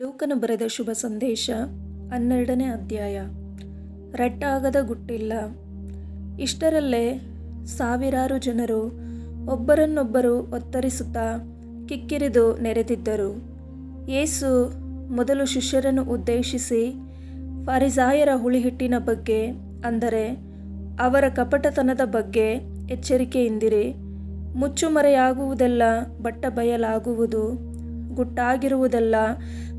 ಲೂಕನು ಬರೆದ ಶುಭ ಸಂದೇಶ ಹನ್ನೆರಡನೇ ಅಧ್ಯಾಯ. ರಟ್ಟಾಗದ ಗುಟ್ಟಿಲ್ಲ. ಇಷ್ಟರಲ್ಲೇ ಸಾವಿರಾರು ಜನರು ಒಬ್ಬರನ್ನೊಬ್ಬರು ಒತ್ತರಿಸುತ್ತಾ ಕಿಕ್ಕಿರಿದು ನೆರೆದಿದ್ದರು. ಯೇಸು ಮೊದಲು ಶಿಷ್ಯರನ್ನು ಉದ್ದೇಶಿಸಿ ಫರಿಸಾಯರ ಹುಳಿಹಿಟ್ಟಿನ ಬಗ್ಗೆ ಅಂದರೆ ಅವರ ಕಪಟತನದ ಬಗ್ಗೆ ಎಚ್ಚರಿಕೆಯಿಂದಿರಿ. ಮುಚ್ಚುಮರೆಯಾಗುವುದೆಲ್ಲ ಬಟ್ಟ ಬಯಲಾಗುವುದು ಗುಟ್ಟಾಗಿರುವುದೆಲ್ಲ,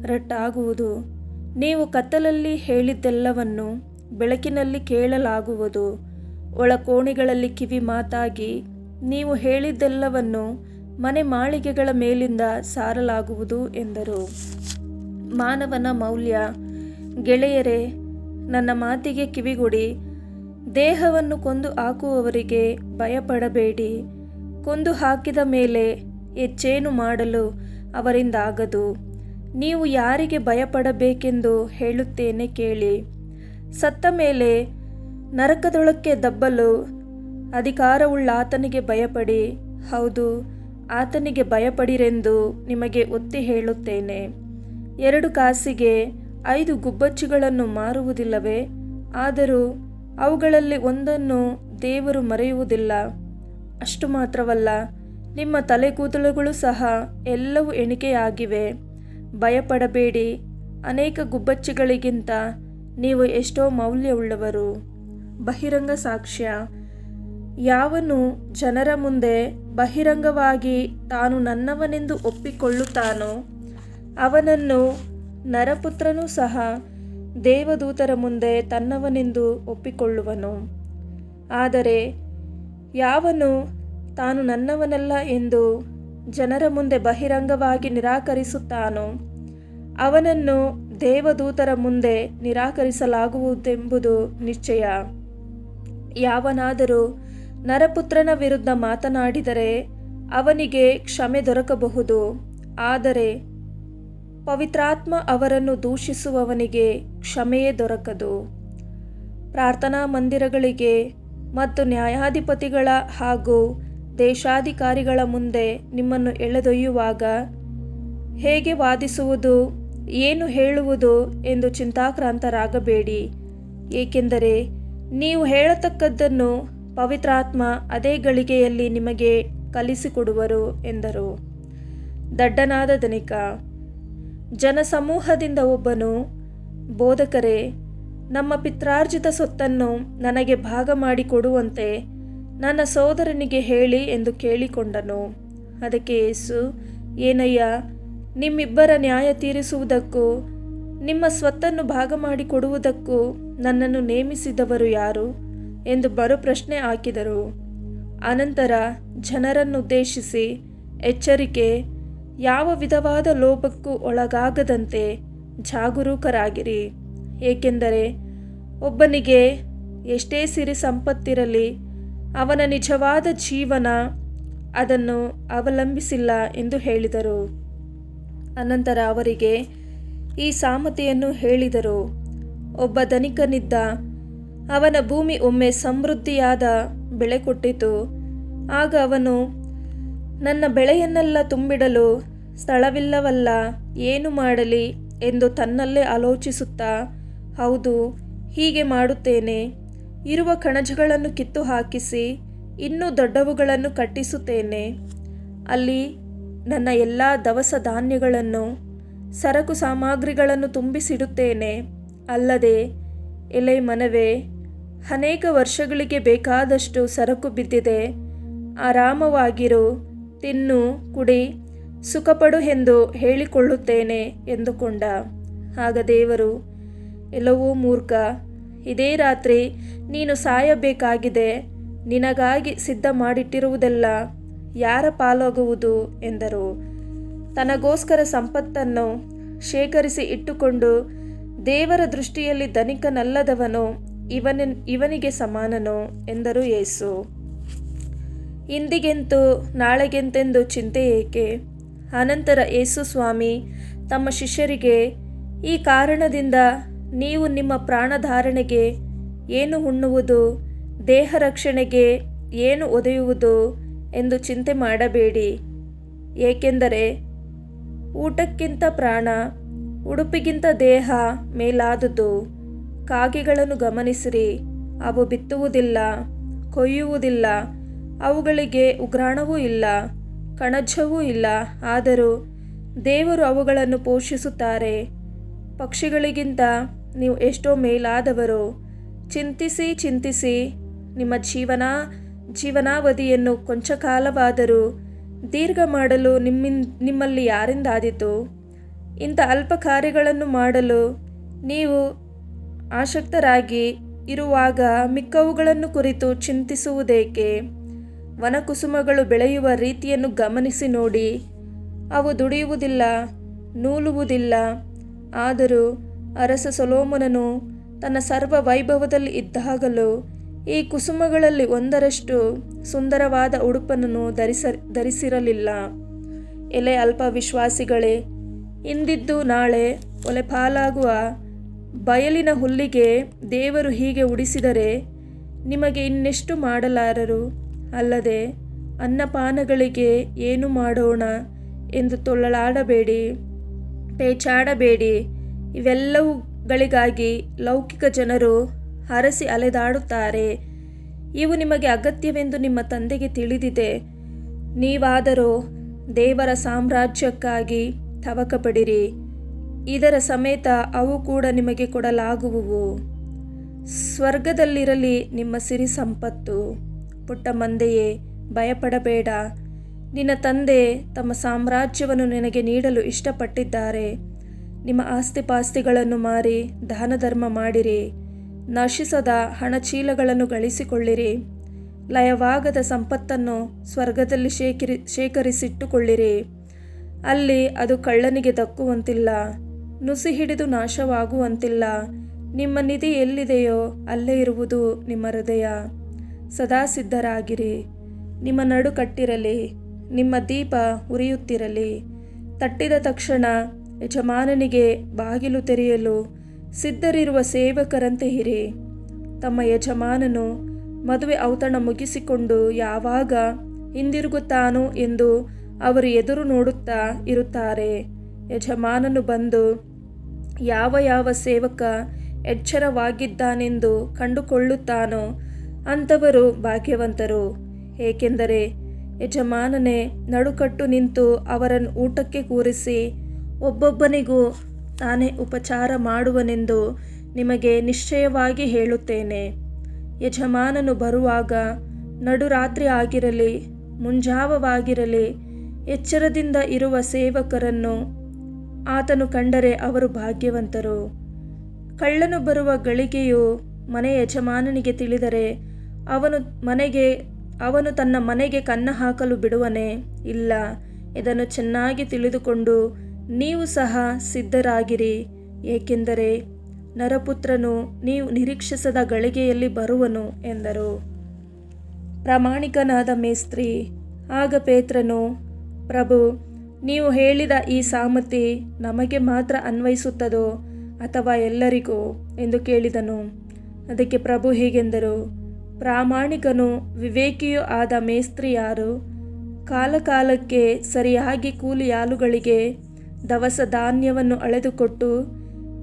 ರಟ್ಟಾಗುವುದು. ನೀವು ಕತ್ತಲಲ್ಲಿ ಹೇಳಿದ್ದೆಲ್ಲವನ್ನು ಬೆಳಕಿನಲ್ಲಿ ಕೇಳಲಾಗುವುದು. ಒಳಕೋಣೆಗಳಲ್ಲಿ ಕಿವಿ ಮಾತಾಗಿ ನೀವು ಹೇಳಿದ್ದೆಲ್ಲವನ್ನು ಮನೆ ಮಾಳಿಗೆಗಳ ಮೇಲಿಂದ ಸಾರಲಾಗುವುದು ಎಂದರು. ಮಾನವನ ಮೌಲ್ಯ. ಗೆಳೆಯರೇ, ನನ್ನ ಮಾತಿಗೆ ಕಿವಿಗೊಡಿ. ದೇಹವನ್ನು ಕೊಂದು ಹಾಕುವವರಿಗೆ ಭಯಪಡಬೇಡಿ. ಕೊಂದು ಹಾಕಿದ ಮೇಲೆ ಹೆಚ್ಚೇನು ಮಾಡಲು ಅವರಿಂದಾಗದು ನೀವು ಯಾರಿಗೆ ಭಯಪಡಬೇಕೆಂದು ಹೇಳುತ್ತೇನೆ ಕೇಳಿ. ಸತ್ತ ಮೇಲೆ ನರಕದೊಳಕ್ಕೆ ದಬ್ಬಲು ಅಧಿಕಾರವುಳ್ಳ ಆತನಿಗೆ ಭಯಪಡಿ. ಹೌದು, ಆತನಿಗೆ ಭಯಪಡಿರೆಂದು ನಿಮಗೆ ಒತ್ತಿ ಹೇಳುತ್ತೇನೆ. ಎರಡು ಕಾಸಿಗೆ ಐದು ಗುಬ್ಬಚ್ಚಿಗಳನ್ನು ಮಾರುವುದಿಲ್ಲವೇ? ಆದರೂ ಅವುಗಳಲ್ಲಿ ಒಂದನ್ನು ದೇವರು ಮರೆಯುವುದಿಲ್ಲ. ಅಷ್ಟು ಮಾತ್ರವಲ್ಲ ನಿಮ್ಮ ತಲೆ ಕೂದಲುಗಳು ಸಹ ಎಲ್ಲವೂ ಎಣಿಕೆಯಾಗಿವೆ. ಭಯಪಡಬೇಡಿ. ಅನೇಕ ಗುಬ್ಬಚ್ಚಿಗಳಿಗಿಂತ ನೀವು ಎಷ್ಟೋ ಮೌಲ್ಯವುಳ್ಳವರು. ಬಹಿರಂಗ ಸಾಕ್ಷ್ಯ. ಯಾವನು ಜನರ ಮುಂದೆ ಬಹಿರಂಗವಾಗಿ ತಾನು ನನ್ನವನೆಂದು ಒಪ್ಪಿಕೊಳ್ಳುತ್ತಾನೋ, ಅವನನ್ನು ನರಪುತ್ರನೂ ಸಹ ದೇವದೂತರ ಮುಂದೆ ತನ್ನವನೆಂದು ಒಪ್ಪಿಕೊಳ್ಳುವನು. ಆದರೆ ಯಾವನು ತಾನು ನನ್ನವನಲ್ಲ ಎಂದು ಜನರ ಮುಂದೆ ಬಹಿರಂಗವಾಗಿ ನಿರಾಕರಿಸುತ್ತಾನೋ? ಅವನನ್ನು ದೇವದೂತರ ಮುಂದೆ ನಿರಾಕರಿಸಲಾಗುವುದೆಂಬುದು ನಿಶ್ಚಯ. ಯಾವನಾದರೂ ನರಪುತ್ರನ ವಿರುದ್ಧ ಮಾತನಾಡಿದರೆ ಅವನಿಗೆ ಕ್ಷಮೆ ದೊರಕಬಹುದು. ಆದರೆ ಪವಿತ್ರಾತ್ಮ ಅವರನ್ನು ದೂಷಿಸುವವನಿಗೆ ಕ್ಷಮೆಯೇ ದೊರಕದು. ಪ್ರಾರ್ಥನಾ ಮಂದಿರಗಳಿಗೆ ಮತ್ತು ನ್ಯಾಯಾಧಿಪತಿಗಳ ಹಾಗೂ ದೇಶಾಧಿಕಾರಿಗಳ ಮುಂದೆ ನಿಮ್ಮನ್ನು ಎಳೆದೊಯ್ಯುವಾಗ ಹೇಗೆ ವಾದಿಸುವುದು, ಏನು ಹೇಳುವುದು ಎಂದು ಚಿಂತಾಕ್ರಾಂತರಾಗಬೇಡಿ. ಏಕೆಂದರೆ ನೀವು ಹೇಳತಕ್ಕದ್ದನ್ನು ಪವಿತ್ರಾತ್ಮ ಅದೇ ಗಳಿಗೆಯಲ್ಲಿ ನಿಮಗೆ ಕಲಿಸಿಕೊಡುವರು ಎಂದರು. ದಡ್ಡನಾದ ಧನಿಕ ಜನಸಮೂಹದಿಂದ ಒಬ್ಬನು, ಬೋಧಕರೇ, ನಮ್ಮ ಪಿತ್ರಾರ್ಜಿತ ಸೊತ್ತನ್ನು ನನಗೆ ಭಾಗ ಮಾಡಿಕೊಡುವಂತೆ ನನ್ನ ಸೋದರನಿಗೆ ಹೇಳಿ ಎಂದು ಕೇಳಿಕೊಂಡನು. ಅದಕ್ಕೆ ಯೇಸು, ಏನಯ್ಯ, ನಿಮ್ಮಿಬ್ಬರ ನ್ಯಾಯ ತೀರಿಸುವುದಕ್ಕೂ, ನಿಮ್ಮ ಸ್ವತ್ತನ್ನು ಭಾಗ ಮಾಡಿಕೊಡುವುದಕ್ಕೂ ನನ್ನನ್ನು ನೇಮಿಸಿದವರು ಯಾರು? ಎಂದು ಬರು ಪ್ರಶ್ನೆ ಹಾಕಿದರು. ಅನಂತರ ಜನರನ್ನುದ್ದೇಶಿಸಿ, ಎಚ್ಚರಿಕೆ, ಯಾವ ವಿಧವಾದ ಲೋಭಕ್ಕೂ ಒಳಗಾಗದಂತೆ ಜಾಗರೂಕರಾಗಿರಿ. ಏಕೆಂದರೆ ಒಬ್ಬನಿಗೆ ಎಷ್ಟೇ ಸಿರಿ ಸಂಪತ್ತಿರಲಿ ಅವನ ನಿಜವಾದ ಜೀವನ ಅದನ್ನು ಅವಲಂಬಿಸಿಲ್ಲ ಎಂದು ಹೇಳಿದರು. ಅನಂತರ ಅವರಿಗೆ ಈ ಸಾಮತೆಯನ್ನು ಹೇಳಿದರು. ಒಬ್ಬ ಧನಿಕನಿದ್ದ ಅವನ ಭೂಮಿ ಒಮ್ಮೆ ಸಮೃದ್ಧಿಯಾದ ಬೆಳೆ ಕೊಟ್ಟಿತು. ಆಗ ಅವನು, ನನ್ನ ಬೆಳೆಯನ್ನೆಲ್ಲ ತುಂಬಿಡಲು ಸ್ಥಳವಿಲ್ಲವಲ್ಲ, ಏನು ಮಾಡಲಿ? ಎಂದು ತನ್ನಲ್ಲೇ ಆಲೋಚಿಸುತ್ತಾ, ಹೌದು, ಹೀಗೆ ಮಾಡುತ್ತೇನೆ. ಇರುವ ಕಣಜಗಳನ್ನು ಕಿತ್ತು ಹಾಕಿಸಿ ಇನ್ನೂ ದೊಡ್ಡವುಗಳನ್ನು ಕಟ್ಟಿಸುತ್ತೇನೆ. ಅಲ್ಲಿ ನನ್ನ ಎಲ್ಲ ದವಸ ಧಾನ್ಯಗಳನ್ನು, ಸರಕು ಸಾಮಗ್ರಿಗಳನ್ನು ತುಂಬಿಸಿಡುತ್ತೇನೆ. ಅಲ್ಲದೆ ಎಲೆ ಮನವೇ, ಅನೇಕ ವರ್ಷಗಳಿಗೆ ಬೇಕಾದಷ್ಟು ಸರಕು ಬಿದ್ದಿದೆ. ಆರಾಮವಾಗಿರು, ತಿನ್ನು, ಕುಡಿ, ಸುಖಪಡು ಎಂದು ಹೇಳಿಕೊಳ್ಳುತ್ತೇನೆ ಎಂದುಕೊಂಡ. ಆಗ ದೇವರು, ಎಲ್ಲವೂ ಮೂರ್ಖ ಇದೇ ರಾತ್ರಿ ನೀನು ಸಾಯಬೇಕಾಗಿದೆ. ನಿನಗಾಗಿ ಸಿದ್ಧ ಮಾಡಿಟ್ಟಿರುವುದೆಲ್ಲ ಯಾರ ಪಾಲಾಗುವುದು? ಎಂದರು. ತನಗೋಸ್ಕರ ಸಂಪತ್ತನ್ನು ಶೇಖರಿಸಿ ಇಟ್ಟುಕೊಂಡು ದೇವರ ದೃಷ್ಟಿಯಲ್ಲಿ ಧನಿಕನಲ್ಲದವನು ಇವನ, ಇವನಿಗೆ ಸಮಾನನು, ಎಂದರು ಯೇಸು. ಇಂದಿಗೆಂತೂ ನಾಳೆಗೆಂತೆಂದು ಚಿಂತೆ ಏಕೆ? ಅನಂತರ ಯೇಸು ಸ್ವಾಮಿ ತಮ್ಮ ಶಿಷ್ಯರಿಗೆ ಈ ಕಾರಣದಿಂದ ನೀವು ನಿಮ್ಮ ಪ್ರಾಣಧಾರಣೆಗೆ ಏನು ಉಣ್ಣುವುದು ದೇಹ ರಕ್ಷಣೆಗೆ ಏನು ಒದೆಯುವುದು ಎಂದು ಚಿಂತೆ ಮಾಡಬೇಡಿ. ಏಕೆಂದರೆ ಊಟಕ್ಕಿಂತ ಪ್ರಾಣ, ಉಡುಪಿಗಿಂತ ದೇಹ ಮೇಲಾದುದು. ಕಾಗೆಗಳನ್ನು ಗಮನಿಸಿರಿ, ಅವು ಬಿತ್ತುವುದಿಲ್ಲ, ಕೊಯ್ಯುವುದಿಲ್ಲ, ಅವುಗಳಿಗೆ ಉಗ್ರಾಣವೂ ಇಲ್ಲ ಕಣಜವೂ ಇಲ್ಲ. ಆದರೂ ದೇವರು ಅವುಗಳನ್ನು ಪೋಷಿಸುತ್ತಾರೆ. ಪಕ್ಷಿಗಳಿಗಿಂತ ನೀವು ಎಷ್ಟೋ ಮೇಲಾದವರು, ಚಿಂತಿಸಿ ಚಿಂತಿಸಿ, ನಿಮ್ಮ ಜೀವನ, ಜೀವನಾವಧಿಯನ್ನು ಕೊಂಚ ಕಾಲವಾದರೂ ದೀರ್ಘ ಮಾಡಲು ನಿಮ್ಮಿನ್, ನಿಮ್ಮಲ್ಲಿ ಯಾರಿಂದಾದೀತು? ಇಂಥ ಅಲ್ಪ ಕಾರ್ಯಗಳನ್ನು ಮಾಡಲು ನೀವು ಆಸಕ್ತರಾಗಿ ಇರುವಾಗ ಮಿಕ್ಕವುಗಳನ್ನು ಕುರಿತು ಚಿಂತಿಸುವುದೇಕೆ? ವನಕುಸುಮಗಳು ಬೆಳೆಯುವ ರೀತಿಯನ್ನು ಗಮನಿಸಿ ನೋಡಿ. ಅವು ದುಡಿಯುವುದಿಲ್ಲ, ನೂಲುವುದಿಲ್ಲ. ಆದರೂ ಅರಸ ಸೊಲೋಮನನು ತನ್ನ ಸರ್ವ ವೈಭವದಲ್ಲಿ ಇದ್ದಾಗಲೂ ಈ ಕುಸುಮಗಳಲ್ಲಿ ಒಂದರಷ್ಟು ಸುಂದರವಾದ ಉಡುಪನನ್ನು ಧರಿಸ, ಧರಿಸಿರಲಿಲ್ಲ. ಎಲೆ ಅಲ್ಪ ವಿಶ್ವಾಸಿಗಳೇ ಇಂದಿದ್ದು ನಾಳೆ ಒಲೆ ಪಾಲಾಗುವ ಬಯಲಿನ ಹುಲ್ಲಿಗೆ ದೇವರು ಹೀಗೆ ಉಡಿಸಿದರೆ ನಿಮಗೆ ಇನ್ನೆಷ್ಟು ಮಾಡಲಾರರು? ಅಲ್ಲದೆ ಅನ್ನಪಾನಗಳಿಗೆ ಏನು ಮಾಡೋಣ ಎಂದು ತೊಳ್ಳಲಾಡಬೇಡಿ, ಪೇಚಾಡಬೇಡಿ ಇವೆಲ್ಲವುಗಳಿಗಾಗಿ ಲೌಕಿಕ ಜನರು ಹರಸಿ ಅಲೆದಾಡುತ್ತಾರೆ. ಇವು ನಿಮಗೆ ಅಗತ್ಯವೆಂದು ನಿಮ್ಮ ತಂದೆಗೆ ತಿಳಿದಿದೆ. ನೀವಾದರೂ ದೇವರ ಸಾಮ್ರಾಜ್ಯಕ್ಕಾಗಿ ತವಕಪಡಿರಿ. ಇದರ ಸಮೇತ ಅವು ಕೂಡ ನಿಮಗೆ ಕೊಡಲಾಗುವುವು. ಸ್ವರ್ಗದಲ್ಲಿರಲಿ ನಿಮ್ಮ ಸಿರಿ ಸಂಪತ್ತು ಪುಟ್ಟ ಮಂದೆಯೇ, ಭಯಪಡಬೇಡ. ನಿನ್ನ ತಂದೆ ತಮ್ಮ ಸಾಮ್ರಾಜ್ಯವನ್ನು ನಿನಗೆ ನೀಡಲು ಇಷ್ಟಪಟ್ಟಿದ್ದಾರೆ. ನಿಮ್ಮ ಆಸ್ತಿಪಾಸ್ತಿಗಳನ್ನು ಮಾರಿ ದಾನ ಧರ್ಮ ಮಾಡಿರಿ, ನಶಿಸದ ಹಣಚೀಲಗಳನ್ನು ಗಳಿಸಿಕೊಳ್ಳಿರಿ, ಲಯವಾಗದ ಸಂಪತ್ತನ್ನು ಸ್ವರ್ಗದಲ್ಲಿ ಶೇಖರಿ ಶೇಖರಿಸಿಟ್ಟುಕೊಳ್ಳಿರಿ. ಅಲ್ಲಿ ಅದು ಕಳ್ಳನಿಗೆ ದಕ್ಕುವಂತಿಲ್ಲ, ನುಸಿ ಹಿಡಿದು ನಾಶವಾಗುವಂತಿಲ್ಲ, ನಿಮ್ಮ ನಿಧಿ ಎಲ್ಲಿದೆಯೋ ಅಲ್ಲೇ ಇರುವುದು ನಿಮ್ಮ ಹೃದಯ. ಸದಾ ಸಿದ್ಧರಾಗಿರಿ, ನಿಮ್ಮ ನಡು ಕಟ್ಟಿರಲಿ, ನಿಮ್ಮ ದೀಪ ಉರಿಯುತ್ತಿರಲಿ, ತಟ್ಟಿದ ತಕ್ಷಣ ಯಜಮಾನನಿಗೆ ಬಾಗಿಲು ತೆರೆಯಲು ಸಿದ್ಧರಿರುವ ಸೇವಕರಂತೆ ಹಿರಿ ತಮ್ಮ ಯಜಮಾನನು ಮದುವೆ ಔತಣ ಮುಗಿಸಿಕೊಂಡು ಯಾವಾಗ ಹಿಂದಿರುಗುತ್ತಾನೋ ಎಂದು ಅವರು ಎದುರು ನೋಡುತ್ತಾ ಇರುತ್ತಾರೆ. ಯಜಮಾನನು ಬಂದು, ಯಾವ ಯಾವ ಸೇವಕ ಎಚ್ಚರವಾಗಿದ್ದಾನೆಂದು ಕಂಡುಕೊಳ್ಳುತ್ತಾನೋ ಅಂಥವರು ಭಾಗ್ಯವಂತರು. ಏಕೆಂದರೆ ಯಜಮಾನನೇ ನಡುಕಟ್ಟು ನಿಂತು ಅವರನ್ನು ಊಟಕ್ಕೆ ಕೂರಿಸಿ ಒಬ್ಬೊಬ್ಬನಿಗೂ ತಾನೇ ಉಪಚಾರ ಮಾಡುವನೆಂದು ನಿಮಗೆ ನಿಶ್ಚಯವಾಗಿ ಹೇಳುತ್ತೇನೆ. ಯಜಮಾನನು ಬರುವಾಗ ನಡುರಾತ್ರಿ ಆಗಿರಲಿ, ಮುಂಜಾವವಾಗಿರಲಿ, ಎಚ್ಚರದಿಂದ ಇರುವ ಸೇವಕರನ್ನು ಆತನು ಕಂಡರೆ ಅವರು ಭಾಗ್ಯವಂತರು. ಕಳ್ಳನು ಬರುವ ಗಳಿಗೆಯು ಮನೆ ಯಜಮಾನನಿಗೆ ತಿಳಿದರೆ ಅವನು ಮನೆಗೆ, ಅವನು ತನ್ನ ಮನೆಗೆ ಕನ್ನ ಹಾಕಲು ಬಿಡುವನೇ ಇಲ್ಲ. ಇದನ್ನು ಚೆನ್ನಾಗಿ ತಿಳಿದುಕೊಂಡು ನೀವು ಸಹ ಸಿದ್ಧರಾಗಿರಿ, ಏಕೆಂದರೆ ನರಪುತ್ರನು ನೀವು ನಿರೀಕ್ಷಿಸದ ಗಳಿಗೆಯಲ್ಲಿ ಬರುವನು ಎಂದರು. ಪ್ರಾಮಾಣಿಕನಾದ ಮೇಸ್ತ್ರಿ, ಆಗ ಪೇತ್ರನು, ಪ್ರಭು, ನೀವು ಹೇಳಿದ ಈ ಸಾಮತಿ ನಮಗೆ ಮಾತ್ರ ಅನ್ವಯಿಸುತ್ತದೋ ಅಥವಾ ಎಲ್ಲರಿಗೂ ಎಂದು ಕೇಳಿದನು. ಅದಕ್ಕೆ ಪ್ರಭು ಹೀಗೆಂದರು, ಪ್ರಾಮಾಣಿಕನು ವಿವೇಕಿಯೂ ಆದ ಮೇಸ್ತ್ರಿ ಯಾರು? ಕಾಲಕಾಲಕ್ಕೆ ಸರಿಯಾಗಿ ಕೂಲಿಯಾಳುಗಳಿಗೆ ದವಸ ಧಾನ್ಯವನ್ನು ಅಳೆದುಕೊಟ್ಟು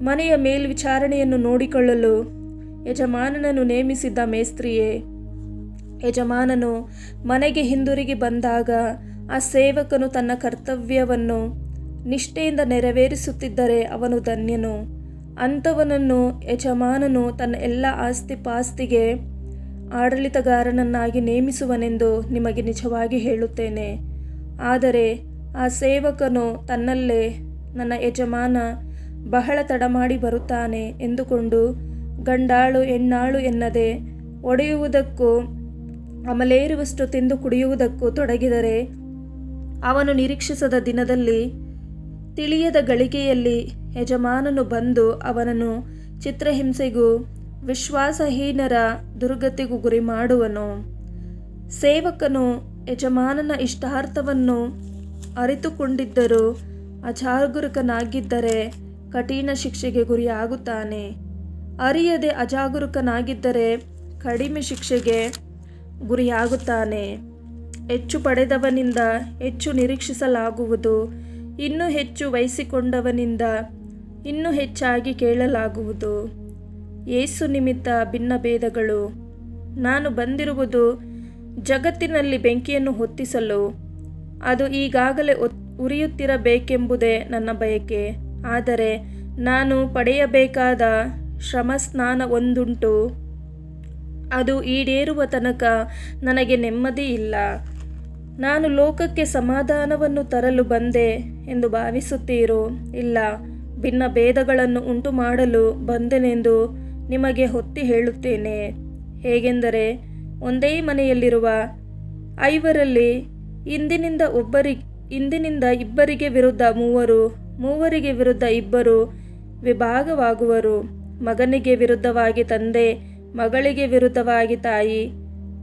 ಮನೆಯ ಮೇಲ್ವಿಚಾರಣೆಯನ್ನು ನೋಡಿಕೊಳ್ಳಲು ಯಜಮಾನನನ್ನು ನೇಮಿಸಿದ್ದ ಮೇಸ್ತ್ರಿಯೇ, ಯಜಮಾನನು ಮನೆಗೆ ಹಿಂದಿರುಗಿ ಬಂದಾಗ ಆ ಸೇವಕನು ತನ್ನ ಕರ್ತವ್ಯವನ್ನು ನಿಷ್ಠೆಯಿಂದ ನೆರವೇರಿಸುತ್ತಿದ್ದರೆ ಅವನು ಧನ್ಯನು. ಅಂಥವನನ್ನು ಯಜಮಾನನು ತನ್ನ ಎಲ್ಲ ಆಸ್ತಿ ಪಾಸ್ತಿಗೆ ಆಡಳಿತಗಾರನನ್ನಾಗಿ ನೇಮಿಸುವನೆಂದು ನಿಮಗೆ ನಿಜವಾಗಿ ಹೇಳುತ್ತೇನೆ. ಆದರೆ ಆ ಸೇವಕನು ತನ್ನಲ್ಲೇ ನನ್ನ ಯಜಮಾನ ಬಹಳ ತಡಮಾಡಿ ಬರುತ್ತಾನೆ ಎಂದುಕೊಂಡು ಗಂಡಾಳು ಹೆಣ್ಣಾಳು ಎನ್ನದೆ ಒಡೆಯುವುದಕ್ಕೂ ಅಮಲೇರುವಷ್ಟು ತಿಂದು ಕುಡಿಯುವುದಕ್ಕೂ ತೊಡಗಿದರೆ ಅವನು ನಿರೀಕ್ಷಿಸದ ದಿನದಲ್ಲಿ ತಿಳಿಯದ ಗಳಿಗೆಯಲ್ಲಿ ಯಜಮಾನನು ಬಂದು ಅವನನ್ನು ಚಿತ್ರಹಿಂಸೆಗೂ ವಿಶ್ವಾಸಹೀನರ ದುರ್ಗತಿಗೂ ಗುರಿ ಮಾಡುವನು. ಸೇವಕನು ಯಜಮಾನನ ಇಷ್ಟಾರ್ಥವನ್ನು ಅರಿತುಕೊಂಡಿದ್ದರೂ ಅಜಾಗರೂಕನಾಗಿದ್ದರೆ ಕಠಿಣ ಶಿಕ್ಷೆಗೆ ಗುರಿಯಾಗುತ್ತಾನೆ. ಅರಿಯದೆ ಅಜಾಗರೂಕನಾಗಿದ್ದರೆ ಕಡಿಮೆ ಶಿಕ್ಷೆಗೆ ಗುರಿಯಾಗುತ್ತಾನೆ. ಹೆಚ್ಚು ಪಡೆದವನಿಂದ ಹೆಚ್ಚು ನಿರೀಕ್ಷಿಸಲಾಗುವುದು. ಇನ್ನೂ ಹೆಚ್ಚು ವಹಿಸಿಕೊಂಡವನಿಂದ ಇನ್ನೂ ಹೆಚ್ಚಾಗಿ ಕೇಳಲಾಗುವುದು. ಏಸು ನಿಮಿತ್ತ ಭಿನ್ನಭೇದಗಳು. ನಾನು ಬಂದಿರುವುದು ಜಗತ್ತಿನಲ್ಲಿ ಬೆಂಕಿಯನ್ನು ಹೊತ್ತಿಸಲು. ಅದು ಈಗಾಗಲೇ ಉರಿಯುತ್ತಿರಬೇಕೆಂಬುದೇ ನನ್ನ ಬಯಕೆ. ಆದರೆ ನಾನು ಪಡೆಯಬೇಕಾದ ಶ್ರಮಸ್ನಾನ ಒಂದುಂಟು. ಅದು ಈಡೇರುವ ತನಕ ನನಗೆ ನೆಮ್ಮದಿ ಇಲ್ಲ. ನಾನು ಲೋಕಕ್ಕೆ ಸಮಾಧಾನವನ್ನು ತರಲು ಬಂದೆ ಎಂದು ಭಾವಿಸುತ್ತೀರೋ? ಇಲ್ಲ. ಭಿನ್ನ ಭೇದಗಳನ್ನು ಉಂಟು ಮಾಡಲು ಬಂದೆನೆಂದು ನಿಮಗೆ ಹೊತ್ತಿ ಹೇಳುತ್ತೇನೆ. ಹೇಗೆಂದರೆ, ಒಂದೇ ಮನೆಯಲ್ಲಿರುವ ಐವರಲ್ಲಿ ಇಂದಿನಿಂದ ಒಬ್ಬರಿ, ಇಂದಿನಿಂದ ಇಬ್ಬರಿಗೆ ವಿರುದ್ಧ ಮೂವರು, ಮೂವರಿಗೆ ವಿರುದ್ಧ ಇಬ್ಬರು ವಿಭಾಗವಾಗುವರು. ಮಗನಿಗೆ ವಿರುದ್ಧವಾಗಿ ತಂದೆ, ಮಗಳಿಗೆ ವಿರುದ್ಧವಾಗಿ ತಾಯಿ,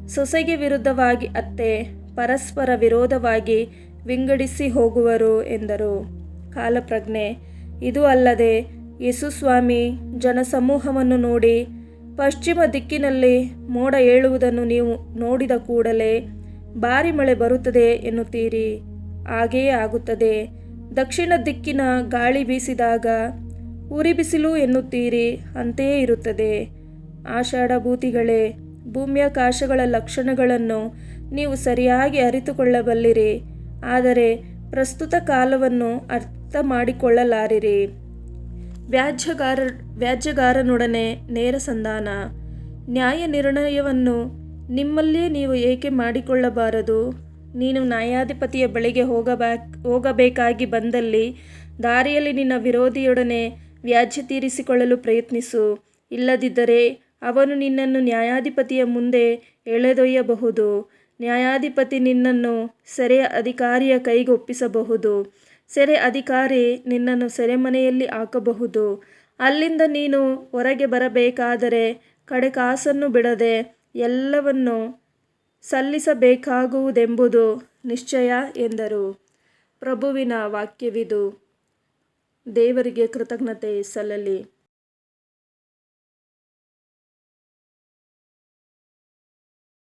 ಸೊಸೆಗೆ ವಿರುದ್ಧವಾಗಿ ಅತ್ತೆ, ಪರಸ್ಪರ ವಿರೋಧವಾಗಿ ವಿಂಗಡಿಸಿ ಹೋಗುವರು ಎಂದರು. ಕಾಲಪ್ರಜ್ಞೆ, ಇದು ಅಲ್ಲದೆ ಯೇಸುಸ್ವಾಮಿ ಜನಸಮೂಹವನ್ನು ನೋಡಿ ಪಶ್ಚಿಮ ದಿಕ್ಕಿನಲ್ಲಿ ಮೋಡ ಏಳುವುದನ್ನು ನೀವು ನೋಡಿದ ಕೂಡಲೇ ಭಾರಿ ಮಳೆ ಬರುತ್ತದೆ ಎನ್ನುತ್ತೀರಿ. ಹಾಗೆಯೇ ಆಗುತ್ತದೆ. ದಕ್ಷಿಣ ದಿಕ್ಕಿನ ಗಾಳಿ ಬೀಸಿದಾಗ ಉರಿ ಬಿಸಿಲು ಎನ್ನುತ್ತೀರಿ, ಅಂತೆಯೇ ಇರುತ್ತದೆ. ಆಷಾಢಭೂತಿಗಳೇ, ಭೂಮ್ಯಾಕಾಶಗಳ ಲಕ್ಷಣಗಳನ್ನು ನೀವು ಸರಿಯಾಗಿ ಅರಿತುಕೊಳ್ಳಬಲ್ಲಿರಿ. ಆದರೆ ಪ್ರಸ್ತುತ ಕಾಲವನ್ನು ಅರ್ಥ ಮಾಡಿಕೊಳ್ಳಲಾರಿರಿ ವ್ಯಾಜ್ಯಗಾರ ವ್ಯಾಜ್ಯಗಾರನೊಡನೆ ನೇರ ಸಂಧಾನ. ನ್ಯಾಯ ನಿರ್ಣಯವನ್ನು ನಿಮ್ಮಲ್ಲಿಯೇ ನೀವು ಏಕೆ ಮಾಡಿಕೊಳ್ಳಬಾರದು? ನೀನು ನ್ಯಾಯಾಧಿಪತಿಯ ಬಳಿಗೆ ಹೋಗಬೇಕು ಹೋಗಬೇಕಾಗಿ ಬಂದಲ್ಲಿ ದಾರಿಯಲ್ಲಿ ನಿನ್ನ ವಿರೋಧಿಯೊಡನೆ ವ್ಯಾಜ್ಯ ತೀರಿಸಿಕೊಳ್ಳಲು ಪ್ರಯತ್ನಿಸು. ಇಲ್ಲದಿದ್ದರೆ ಅವನು ನಿನ್ನನ್ನು ನ್ಯಾಯಾಧಿಪತಿಯ ಮುಂದೆ ಎಳೆದೊಯ್ಯಬಹುದು. ನ್ಯಾಯಾಧಿಪತಿ ನಿನ್ನನ್ನು ಸೆರೆ ಅಧಿಕಾರಿಯ ಕೈಗೆ ಒಪ್ಪಿಸಬಹುದು. ಸೆರೆ ಅಧಿಕಾರಿ ನಿನ್ನನ್ನು ಸೆರೆಮನೆಯಲ್ಲಿ ಹಾಕಬಹುದು. ಅಲ್ಲಿಂದ ನೀನು ಹೊರಗೆ ಬರಬೇಕಾದರೆ ಕಡೆ ಕಾಸನ್ನು ಬಿಡದೆ ಎಲ್ಲವನ್ನು ಸಲ್ಲಿಸಬೇಕಾಗುವುದೆಂಬುದು ನಿಶ್ಚಯ ಎಂದರು. ಪ್ರಭುವಿನ ವಾಕ್ಯವಿದು. ದೇವರಿಗೆ ಕೃತಜ್ಞತೆ ಸಲ್ಲಲಿ.